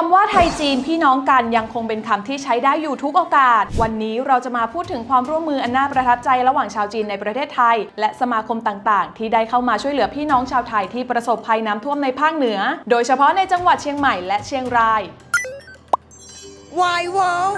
คำว่าไทยจีนพี่น้องกันยังคงเป็นคำที่ใช้ได้อยู่ทุกโอกาส วันนี้เราจะมาพูดถึงความร่วมมืออันน่าประทับใจระหว่างชาวจีนในประเทศไทย และสมาคมต่างๆ ที่ได้เข้ามาช่วยเหลือพี่น้องชาวไทยที่ประสบภัยน้ำท่วมในภาคเหนือ โดยเฉพาะในจังหวัดเชียงใหม่และเชียงราย Why wow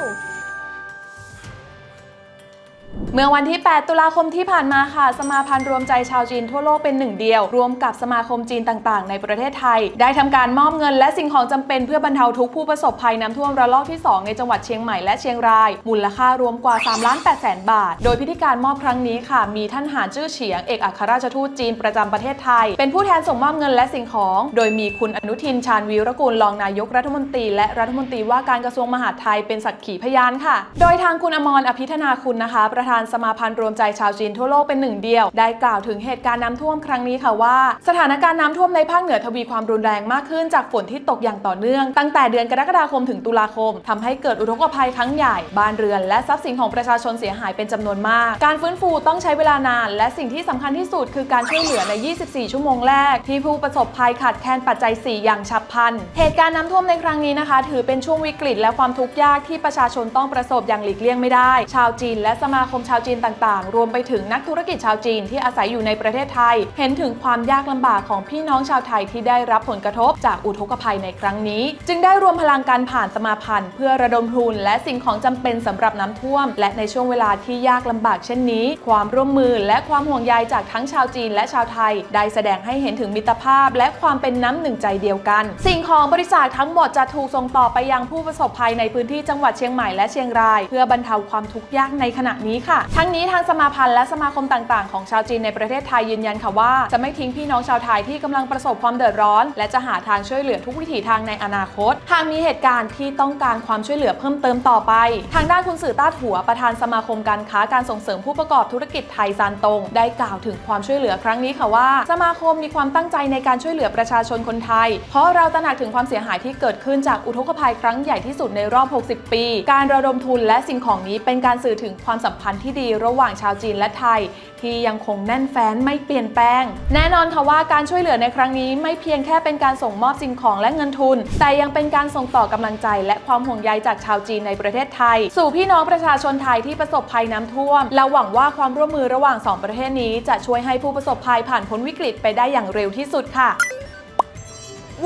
เมื่อวันที่ 8 ตุลาคมที่ผ่านมาค่ะ สมาพันธ์รวมใจชาวจีนทั่วโลกเป็นหนึ่งเดียว รวมกับสมาคมจีนต่างๆ ในประเทศไทย ได้ทำการมอบเงินและสิ่งของจำเป็นเพื่อบรรเทาทุกผู้ประสบภัยน้ำท่วมระลอกที่ 2 ในจังหวัดเชียงใหม่และเชียงราย มูลค่ารวมกว่า3ล้าน8แสนบาท โดยพิธีการมอบครั้งนี้ค่ะ มีท่านหานจื้อเฉียงเอกอัครราชทูตจีนประจำประเทศไทย เป็นผู้แทนส่งมอบเงินและสิ่งของ โดยมีคุณอนุทินชาญวีรกูลรองนายกรัฐมนตรี และรัฐมนตรีว่าการกระทรวงมหาดไทยเป็นสักขีพยานค่ะ โดยทางคุณอมรอภิธนาคุณนะคะประธานสมาพันธ์รวมใจชาวจีนทั่วโลกเป็นหนึ่งเดียว ได้กล่าวถึงเหตุการณ์น้ำท่วมครั้งนี้ค่ะว่า สถานการณ์น้ำท่วมในภาคเหนือทวีความรุนแรงมากขึ้นจากฝนที่ตกอย่างต่อเนื่อง ตั้งแต่เดือนกรกฎาคมถึงตุลาคมทำให้เกิดอุทกภัยครั้งใหญ่ บ้านเรือนและทรัพย์สินของประชาชนเสียหายเป็นจำนวนมาก การฟื้นฟูต้องใช้เวลานาน และสิ่งที่สำคัญที่สุดคือการช่วยเหลือใน 24 ชั่วโมงแรก ที่ผู้ประสบภัยขาดแคลนปัจจัย 4 อย่างฉับพลัน เหตุการณ์น้ำท่วมในครั้งนี้นะคะ ถือเป็นช่วงวิกฤตและความทุกข์ยากที่ประชาชนต้องประสบอย่างหลีกเลี่ยงไม่ได้ ชาวจีนและสมาคมชาวจีนต่างๆ รวมไปถึงนักธุรกิจชาวจีนที่อาศัยอยู่ในประเทศไทย เห็นถึงความยากลำบากของพี่น้องชาวไทยที่ได้รับผลกระทบจากอุทกภัยในครั้งนี้ จึงได้รวมพลังกันผ่านสมาพันธ์ เพื่อระดมทุนและสิ่งของจำเป็นสำหรับน้ำท่วม และในช่วงเวลาที่ยากลำบากเช่นนี้ ความร่วมมือและความห่วงใยจากทั้งชาวจีนและชาวไทย ได้แสดงให้เห็นถึงมิตรภาพ และความเป็นน้ำหนึ่งใจเดียวกัน สิ่งของบริจาคทั้งหมดจะถูกส่งต่อไปยังผู้ประสบภัยในพื้นที่จังหวัดเชียงใหม่และเชียงราย เพื่อบรรเทาความทุกข์ยากในขณะนี้ค่ะ ทั้งนี้ทางสมาพันธ์และสมาคมต่าง ๆ ของชาวจีนในประเทศไทยยืนยันค่ะว่า จะไม่ทิ้งพี่น้องชาวไทยที่กำลังประสบความเดือดร้อน และจะหาทางช่วยเหลือทุกวิถีทางในอนาคต หากมีเหตุการณ์ที่ต้องการความช่วยเหลือเพิ่มเติมต่อไป ทางด้านคุณสื่อต้าถัวประธานสมาคมการค้าการส่งเสริมผู้ประกอบธุรกิจไทยซานตงได้กล่าวถึงความช่วยเหลือครั้งนี้ค่ะว่า สมาคมมีความตั้งใจในการช่วยเหลือประชาชนคนไทย เพราะเราตระหนักถึงความเสียหายที่เกิดขึ้นจากอุทกภัยครั้งใหญ่ที่สุดในรอบ 60 ปี การระดมทุนและสิ่งของนี้เป็นการสื่อถึงความสัมพันธ์ที่ดีระหว่างชาวจีนและไทย ที่ยังคงแน่นแฟ้นไม่เปลี่ยนแปลง แน่นอนค่ะว่าการช่วยเหลือในครั้งนี้ไม่เพียงแค่เป็นการส่งมอบสิ่งของและเงินทุน แต่ยังเป็นการส่งต่อกำลังใจ และความห่วงใยจากชาวจีนในประเทศไทย สู่พี่น้องประชาชนไทยที่ประสบภัยน้ำท่วม และหวังว่าความร่วมมือระหว่างสองประเทศนี้ จะช่วยให้ผู้ประสบภัยผ่านพ้นวิกฤตไปได้อย่างเร็วที่สุดค่ะ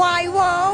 Why wow